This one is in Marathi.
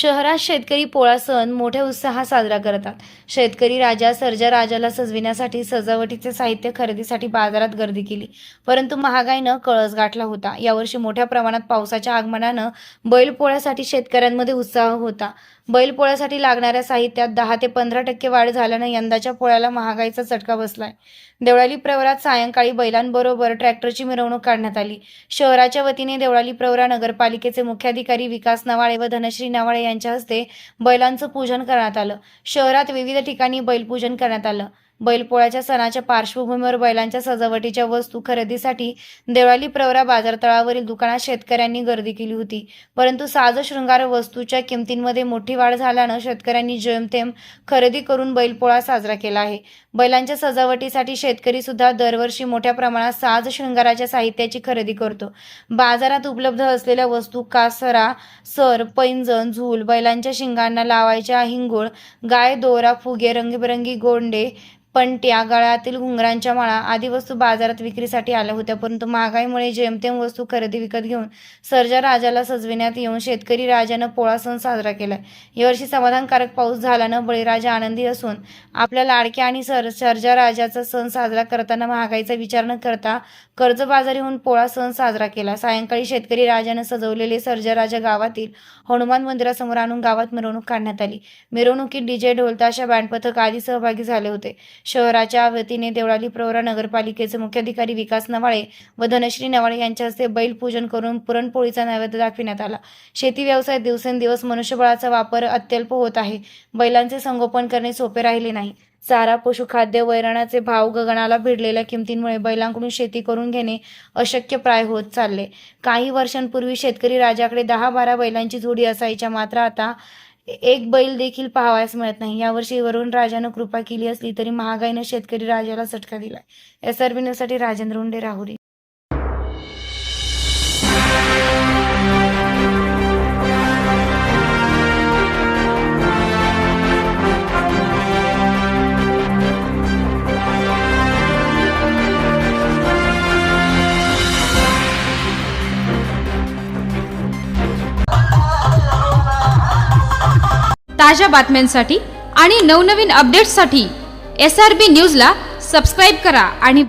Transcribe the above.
शहरात शेतकरी पोळा सण मोठ्या उत्साहात साजरा करतात. शेतकरी राजा सर्जा राजाला सजविण्यासाठी सजावटीचे साहित्य खरेदीसाठी बाजारात गर्दी केली. परंतु महागाईनं कळस गाठला होता. यावर्षी मोठ्या प्रमाणात पावसाच्या आगमनानं बैलपोळ्यासाठी शेतकऱ्यांमध्ये उत्साह होता. बैलपोळ्यासाठी लागणाऱ्या साहित्यात दहा ते पंधरा टक्के वाढ झाल्यानं यंदाच्या पोळ्याला महागाईचा चटका बसलाय. देवळाली प्रवरात सायंकाळी बैलांबरोबर ट्रॅक्टरची मिरवणूक काढण्यात आली. शहराच्या वतीने देवळाली प्रवरा नगरपालिकेचे मुख्याधिकारी विकास नवाळे व धनश्री नवाळे यांच्या हस्ते बैलांचं पूजन करण्यात आलं. शहरात विविध ठिकाणी बैलपूजन करण्यात आलं. बैलपोळ्याच्या सणाच्या पार्श्वभूमीवर बैलांच्या सजावटीच्या वस्तू खरेदीसाठी देवळाली प्रवरा बाजारतळावरील दुकानात शेतकऱ्यांनी गर्दी केली होती. परंतु साज शृंगार वस्तूच्या किमतींमध्ये मोठी वाढ झाल्यानं शेतकऱ्यांनी जेमतेम खरेदी करून बैलपोळा साजरा केला आहे. बैलांच्या सजावटीसाठी शेतकरी सुद्धा दरवर्षी मोठ्या प्रमाणात साज शृंगाराच्या साहित्याची खरेदी करतो. बाजारात उपलब्ध असलेल्या वस्तू कासरा सर पैंजण झूल बैलांच्या शिंगांना लावायच्या हिंगोळ गाय दोरा फुगे रंगीबेरंगी गोंडे पंट्या गळ्यातील घुंगरांच्या माळा आदी वस्तू बाजारात विक्रीसाठी आल्या होत्या. परंतु महागाईमुळे जेमतेम वस्तू खरेदी विकत घेऊन सर्जा राजाला सजविण्यात येऊन शेतकरी राजानं पोळा सण साजरा केला. यावर्षी समाधानकारक पाऊस झाल्यानं बळीराजा आनंदी असून आपल्या लाडक्या आणि सर सर्जा राजाचा सण साजरा करताना महागाईचा विचार न करता कर्जबाजारी होऊन पोळा सण साजरा केला. सायंकाळी शेतकरी राजानं सजवलेले सर्जा राजा गावातील हनुमान मंदिरासमोर आणून गावात मिरवणूक काढण्यात आली. मिरवणुकीत डीजे ढोलताशा बँड पथक आदी सहभागी झाले होते. शहराच्या वतीने देवळाली प्रवरा नगरपालिकेचे मुख्याधिकारी विकास नवाळे व धनश्री नवाळे यांच्या हस्ते बैल पूजन करून पुरणपोळीचा नैवेद्य दाखविण्यात आला. शेती व्यवसायात दिवसेंदिवस मनुष्यबळाचा वापर अत्यल्प होत आहे. बैलांचे संगोपन करणे सोपे राहिले नाही. चारा पशुखाद्य वैरणाचे भाव गगनाला भिडलेल्या किमतींमुळे बैलांकडून शेती करून घेणे अशक्य प्राय होत चालले. काही वर्षांपूर्वी शेतकरी राजाकडे दहा बारा बैलांची जोडी असायच्या मात्र आता एक बैल देखील पाहावयास मिळत नाही. यावर्षी वरुण राजानं कृपा केली असली तरी महागाईनं शेतकरी राजाला सटका दिलाय. एस आर न्यूजसाठी राजेंद्र उंडे राहुरी. ताज्या बातम्यांसाठी आणि नवनवीन अपडेट्ससाठी एस आर बी न्यूजला सबस्क्राईब करा आणि